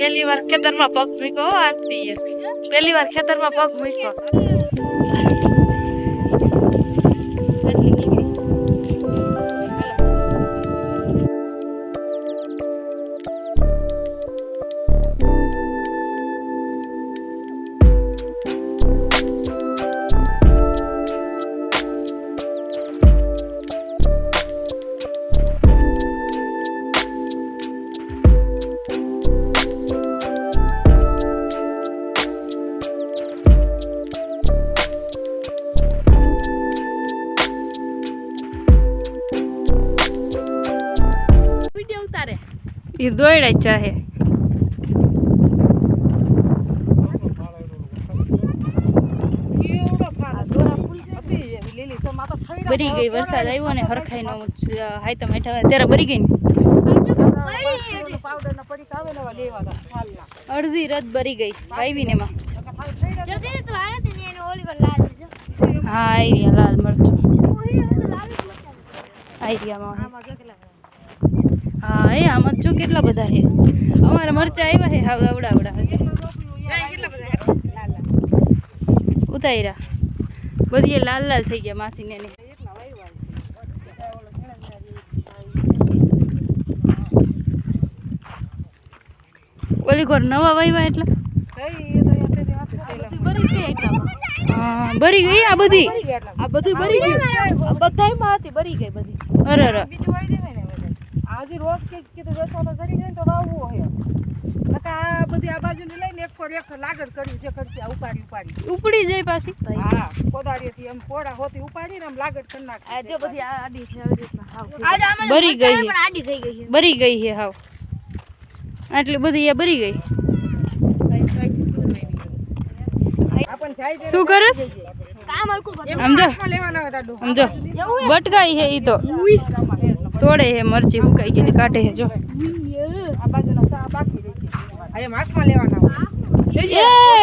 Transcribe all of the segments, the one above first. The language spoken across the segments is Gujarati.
પહેલી વાર ખેતરમાં પગ મૂક્યો આરતી પહેલી વાર ખેતરમાં પગ મૂક્યો. એ દોયડા જ ચાહે. બરી ગઈ, વરસાદ આવ્યો ને હરખાઈ નો હાઈતમ હેઠા ત્યારે બરી ગઈ અડધી રથ બરી ગઈ આવી ને એમાં. હા રહ્યા લાલ મરચું. આઈરિયામાં હા એ આમાં જો કેટલા બધા છે. અમારા મરચા આવ્યા છે હાવ આવડા આવડા હજી. ઉતાર્યા બધી લાલ લાલ થઈ ગયા માસીને ઓલી ઘર નવા વાવ્યા એટલે? બરી ગઈ આ બધી? આ બધું બરી ગઈ. આ બધાયમાં હતી બરી ગઈ બધી. અરે અરે આજે રોજ કે કીધું બેસવાનો ચડી જાય ને તો વાવવું હે. નકા આ બધી આ બાજુ લઈને એક પર એક લાગડ કરી છે કરતી આ ઉપાડી ઉપાડી. ઉપડી જાય પાછી. હા કોદાળીએથી એમ કોડા હોતી ઉપાડીને આમ લાગડ કરી નાખી આ. જો બધી આ આડી છે આવી રીતના બરી ગઈ પણ આડી થઈ ગઈ છે બરી ગઈ છે હાવ. આટલી બધી એ બરી ગઈ. છે શું કરસ? કામ હલકું સમજો. સમજો. બટકાઈ છે ઈ તો. તોડે હે મરચી હુકાઈ ગયેલી કાઢે હે જો.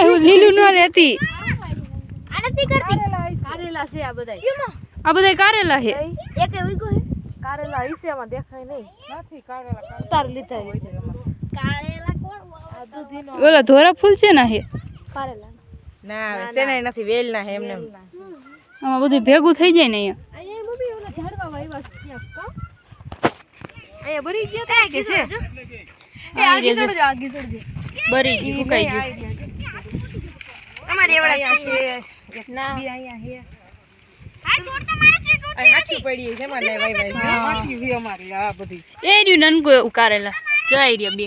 હું લીલું ન રહેતી આ નથી કરતી. કારેલા છે આ બધા આ બધા કારેલા છે એક ઉઈગો હે? કારેલા આમાં દેખાય નહીં. નથી કારેલા કારેલા. લીધા કારેલા કોણ? ઓલા ધોરા ફૂલ છે ના હે? કારેલા ના સેનાય નથી વેલ ના એમને આમાં બધું ભેગું થઈ જાય ને અહીંયા અહીંયા મમ્મી ઓલા ઝાડવા વાવ્યા છે ત્યાં કા અહીંયા બરી ગયા તા કે છે એ આગી ચડજો આગી ચડજો બરી ગયું હુકાઈ ગયું અમારે એવડા છે ના. અહીંયા હે આ તોડતા છે તોડ આ હાચી પડી છે એમાં લેવાય ભાઈ હા. હાચી છે અમારી આ બધી. એ રહ્યું નનકું એવું કારેલા જો આઈ રહ્યા બે.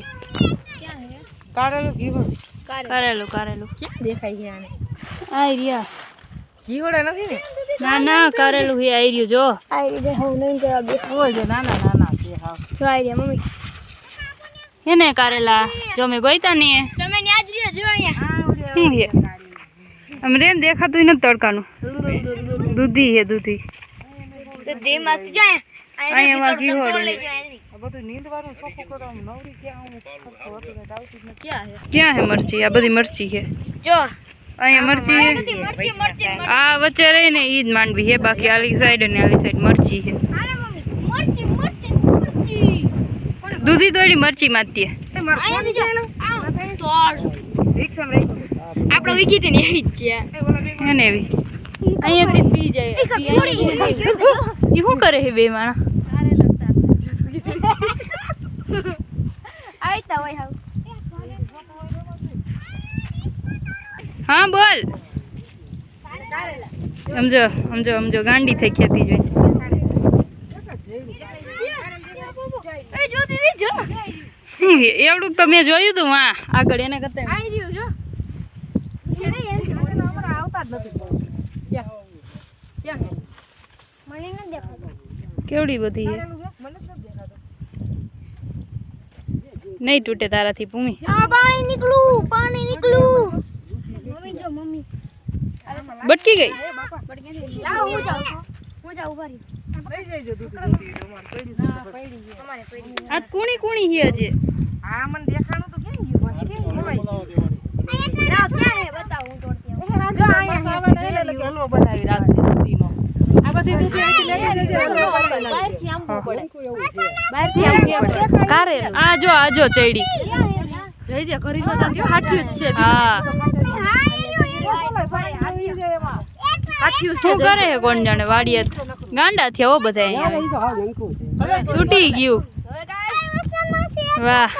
ક્યાં હે કારેલું કારેલું. કારેલું દેખાય આઈ રહ્યા. નથી ને? ના ના કરેલું હે આઈ રહ્યું જો. આ રીતે હું નહીં જવા બે હોય છે નાના નાના ના હા જો આ રહ્યા મમ્મી. હે ને કારેલા જો મેં ગોઈતા ને તમે ન્યા જ રહ્યો જો અહીંયા. શું હે આમ રે દેખાતું નથી તડકાનું. દૂધી હે દૂધી. તો દે મસ્ત જાય અહીંયા. ઘી હોડું લઈ જાય આ બધું નીંદવાનું સોખું કરવાનું નવરી ક્યાં હું ખર્ચો હતો ને આવતી જ નથી. ક્યાં હે ક્યાં હે મરચી? આ બધી મરચી હે જો. અહીંયા મરચી હે મરચી મરચી આ વચ્ચે રહી ને ઈ જ માંડવી હે બાકી આલી સાઈડ અને આલી સાઈડ મરચી હે આલે મમ્મી મરચી મરચી મરચી દૂધી તોડી મરચી માતી હે. એ મારે અહીંયા જો છે. એ ઓલા બે હે ને એવી. અહીંયાથી પી જાય. એ શું કરે હે બે માણા હા બોલ. સમજો સમજો સમજો. ગાંડી થઈ ખેતી જોઈ. જો હે? એવડું તો મેં જોયું તું હા આગળ એના કરતા આવી રહ્યો જો. કેવડી બધી. નહીં તૂટે તારાથી ભૂમિ. આ પાણી નીકળું પાણી નીકળું. મમ્મી જો મમ્મી. બટકી ગઈ? એ બાપા. લાવ હું જાઉં. હું જાઉં. આ કુણી કુણી હે હજી આ મને દેખાણું તો કેમ ગયું આ જો આ જો ચૈડી હે જે કેવું હાથ્યું જ છે હા હાથ્યું શું કરે છે કોણ જાણે? વાડીએ ગાંડા થયા હો બધા અહીંયા. તૂટી ગયું. વાહ.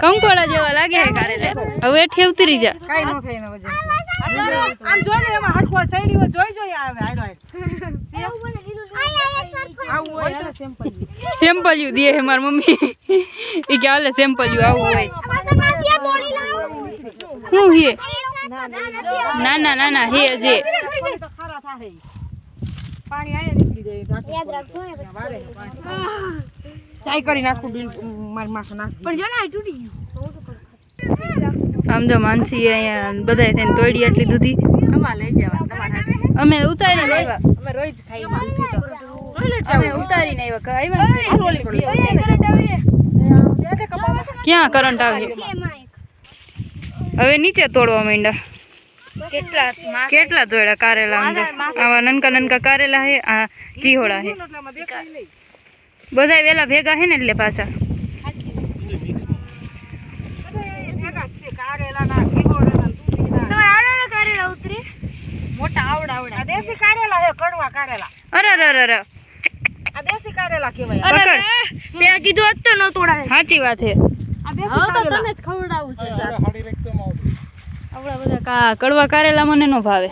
કંકોડા જેવા લાગે છે કારેલા હવે એઠી ઉતરી જા. કાઈ ન થાય એના વજન આમ જો ને એમાં હડકો સૈડી જોઈ જોઈ આવે હાલ. આવું હોય સેમ્પલ યુ દે હે મારી મમ્મી. એ કે હાલે સેમ્પલ યુ આવું હોય. શું હે ના ના ના ના હે જે આમ જો માનસી અહીંયા બધા થઈને તોડી આટલી દૂધી તમારે લઈ જવા અમે ઉતારીને આવ્યા અમે રોજ અમે ઉતારીને આવ્યા. ક્યાં કરંટ આવે હવે નીચે તોડવા માંડ્યા કેટલા તોડ્યા કારેલા આવા નનકા નનકા કારેલા હે આ તીહોડા હે. બધા વેલા ભેગા હે ને એટલે પાછા છે. મોટા આવડા આવડા. દેશી કારેલા હે કડવા કારેલા. અરે અરે અરે આ દેશી કારેલા કહેવાય. તે કીધું હોત ન તોડાય સાચી વાત હે જ ખવડાવું છે આપણા બધા કા કડવા કારેલા મને ન ભાવે.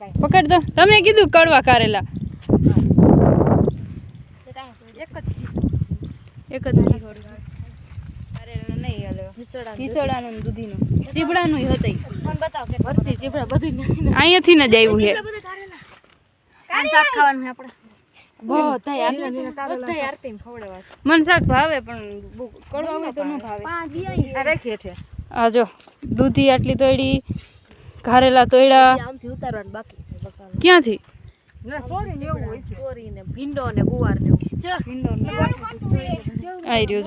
કાંઈ. પકડ તો તમે કીધું કડવા કારેલા. એક જ ચીભડા બધું અહીંયાથી ને જ આવ્યું છે શાક ખાવાનું આપણે. મન શાક ભાવે પણ કડવા હોય તો ન ભાવે. આ રાખીએ છે. આ જો દૂધી આટલી તોડી ઘારેલા તોડ્યા ઉતારવાનું બાકી છે ક્યાંથી?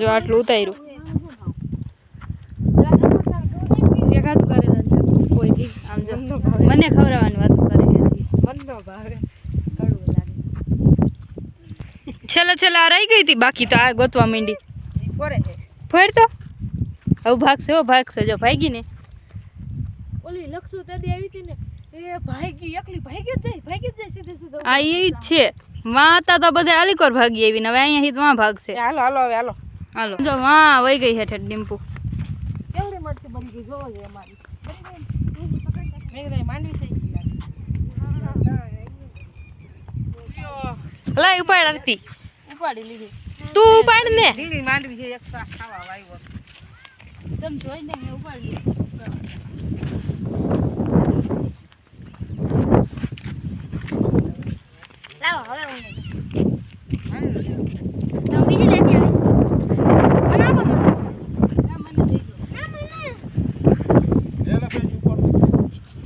આટલું ઉતાર્યું. તે ખાધું કોઈ દી આમ જો. મને ખવડાવવાની વાત કરે મન ભાવે. છેલ્લે છેલ્લે આ રહી ગઈ હતી બાકી તો આ ગોતવા માંડી. ફરે છે. ફેર તો હવે ભાગશે હો ભાગશે જો ભાગી ને. ઓલી લક્ષુ દાદી આવી હતી ને એ ભાગી એકલી ભાગી જ જાય ભાગી જાય સીધે સીધો. આ એ જ છે. વાં હતા તો બધા આલીકોર ભાગી આવી ને હવે અહીંયા હિત વાં ભાગશે. હાલો હાલો હવે હાલો. હાલો. જો વાં વહી ગઈ હેઠે ડીમ્પુ. કેવડી મરચી બની ગઈ જોવો છે અમારી મેં માંડવી થઈ ગઈ લાય ઉપાડ આરતી. ઉપાડી લીધી. તું ઉપાડ ને. જીરી માંડવી છે એક શાક ખાવા આવ્યો. તમે જોઈને મેં ઉપાડી લાવો હવે હું તો બીજી લેતી આવીશ મને આપો તો. ના, મને.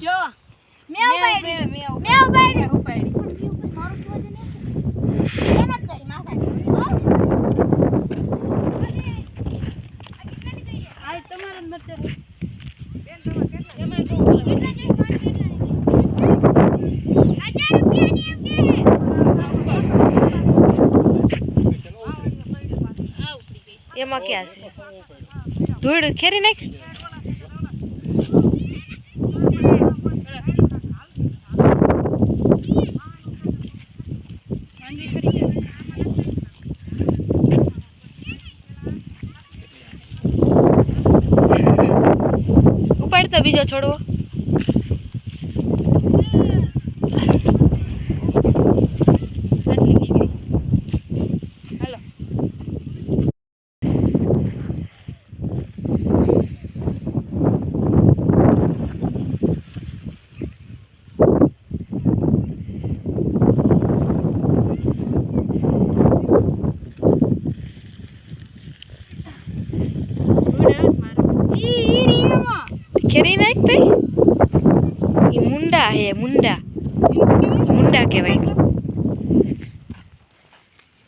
જો મેં ઉપાડી. મેં મેં ઉપાડી. ઉપાડી પણ મારું તો વજન નથી. મહેનત કરી માથાની. હો? આ તમારા મરચા હજાર રૂપિયાની એમ કે. એમાં ક્યાં છે? ધૂળ ખેરી નાખ. બીજો છોડવો આટલી નીકળી. હાલો ઈ ઈ રીયામાં ખેરી નાખ તઈ ઈ મુંડા. હે મુંડા મુંડા કહેવાય.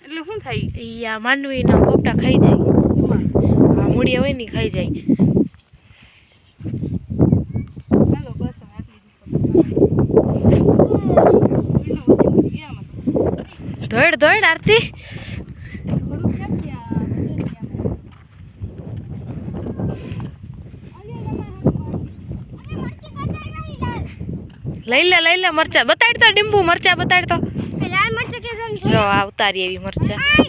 એટલે શું થાય? ઈ આ માંડવીના પોપટા ખાઈ જાય. આ મૂળિયા હોય ને ખાઈ જાય. ધોડ ધોડ આરતી થોડું ક્યાંથી આ બદલ ગયા? લઈ લે લઈ લે મરચા. બતાડ તો ડીંબુ મરચા બતાડ તો જો આવતા રહી એવી મરચા. આ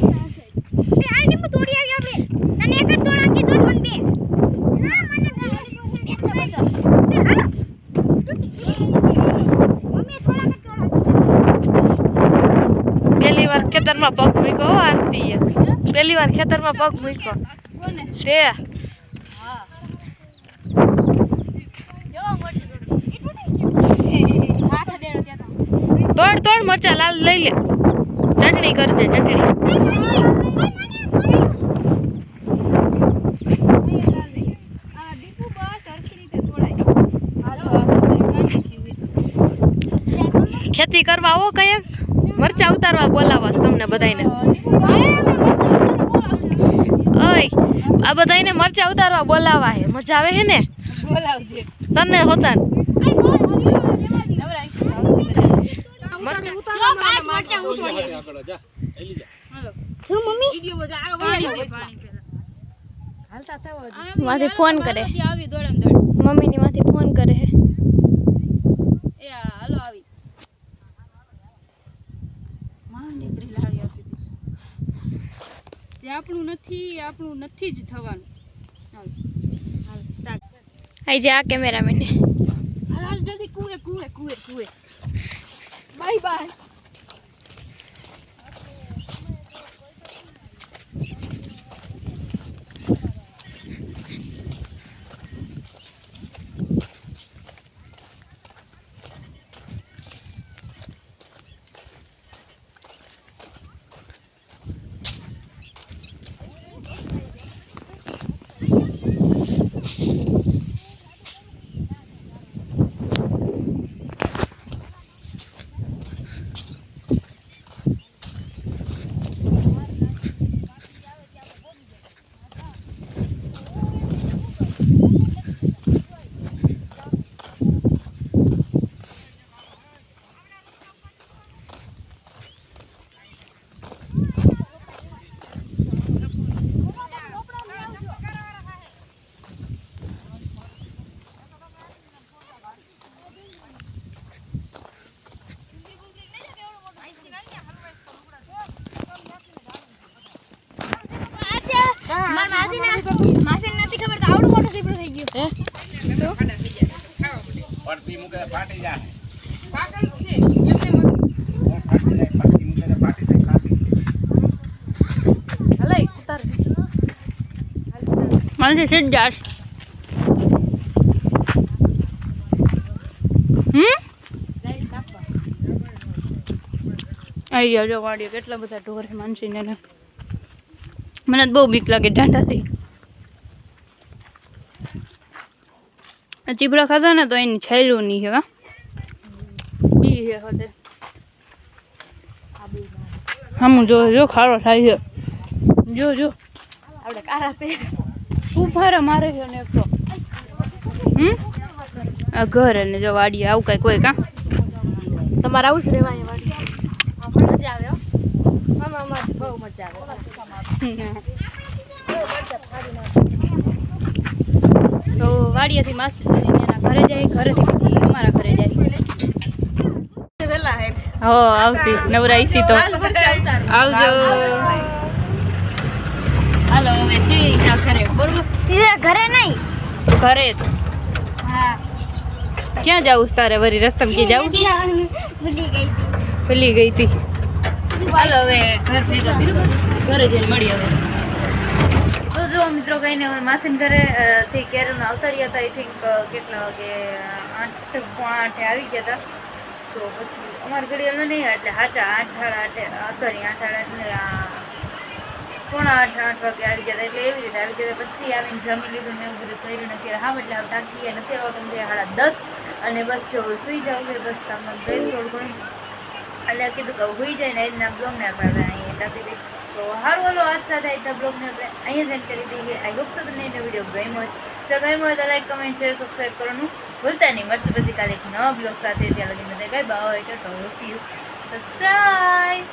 પહેલી વાર ખેતરમાં પગ મૂક્યો હો આરતી પહેલી વાર ખેતરમાં પગ મૂક્યો. તે જો મોટી તોડી એટલું નહીં હાથ દેડો તોડ મરચા લાલ લઈ લે. ચટણી કરજે ચટણી. ખેતી કરવા આવો કયાક મરચા ઉતારવા બોલાવાસ તમને બધાયને. ઓય આ બધાને મરચા ઉતારવા બોલાવા હે મજા આવે હે ને? બોલાવજે. તને હોતા ને. જો મમ્મી. વીડિયો બધા આ વળી હાલતા થવા દે. ફોન કરે. આવી દોડમ દોડ મમ્મીની માંથી ફોન કરે હે. એ આ હાલો આવી. માં નીકળી લાડી આવતી જે આપણું નથી આપણું નથી જ થવાનું. હાલ હાલ સ્ટાર્ટ આઈ જા કેમેરામેન હાલ હાલ જલ્દી કુએ કુએ કુએ કુએ બાય બાય માર માસી ના માસી નથી ખબર તો આવડું મોટું ઝીબ્રું થઈ ગયું શું પડતી મૂકે ફાટી જાય પાગલ છે એમને મત- ફાટી જાય પડતી મૂકે ફાટી જાય ખાતી હલાય ઉતારજે માલથી સીધ જાશ હમ? આવી જાઓ જો વાડીએ કેટલા બધા ઢોર છે માનસીને મને બહુ બીક લાગે ઢાંઢાથી. ચીપડા ખાધા ને તો એની છેલ્લું નહીં છે હા. બી છે હોતે હમ જો જો ખારો થાય છે. જો જો. આપણે કારા પે ઉભારે મારે છે ને એક તો. હમ? આ ઘર અને જો વાડી આવું કઈ કોઈ કા તમારે આવું જ રહેવાય વાડી? મજા આવે હો. આમાં અમારે બહુ મજા આવે. તો વાડિયાથી માસી એના ઘરે જાય ઘરેથી પછી અમારા ઘરે જાય. હો આવશે નવરાઈસી તો. આવજો. હાલો હવે સી ના ઘરે બરોબર? સીધા ઘરે નહીં? ઘરે જ. હા. ક્યાં જાવું તારે? વરી રસ્તમ ક્યાં જાવું ભૂલી ગઈ હતી. ભૂલી ગઈ હતી. હાલો હવે ઘર ભેગા. ઘરે જઈને મળીએ હવે. તો મિત્રો કઈ ને હવે માસીન ઘરે થી કેરળમાં આવતા રહ્યા હતા આઈ થિંક કેટલા વાગે, આઠ, પોણા આઠે આવી ગયા હતા તો પછી અમારી ઘડિયાળમાં નહીં એટલે સાચા આઠ સાડા આઠે સોરી આઠ સાડા આઠ પોણા આઠ આઠ વાગે આવી ગયા એટલે એવી રીતે આવી ગયા પછી આવીને જમી લીધું ને એવું બધું કર્યું નથી હા એટલે હવે ટાંકી નથી થયા સાડા દસ અને બસ જો સુઈ જાવ છે, બસ તમને ગયું થોડું ઘણું. એટલે કીધું કે હોઈ જાય ને, એના બ્લોગને આપણે અહીંયા ટાંકી દઈએ તો સારું હલો, આજ સાથે આજના બ્લોગને આપણે અહીંયા સેન્ડ કરી દઈએ. આઈ હોપ સો તમને એનો વીડિયો ગમ્યો જો ગમ્યો હોય તો લાઈક કમેન્ટ શેર સબસ્ક્રાઈબ કરવાનું ભૂલતા નહીં. મળશે પછી કાલે એક નવા બ્લોગ સાથે. ત્યાં લગીને બાય બાય તો સી યુ સબસ્ક્રાઈબ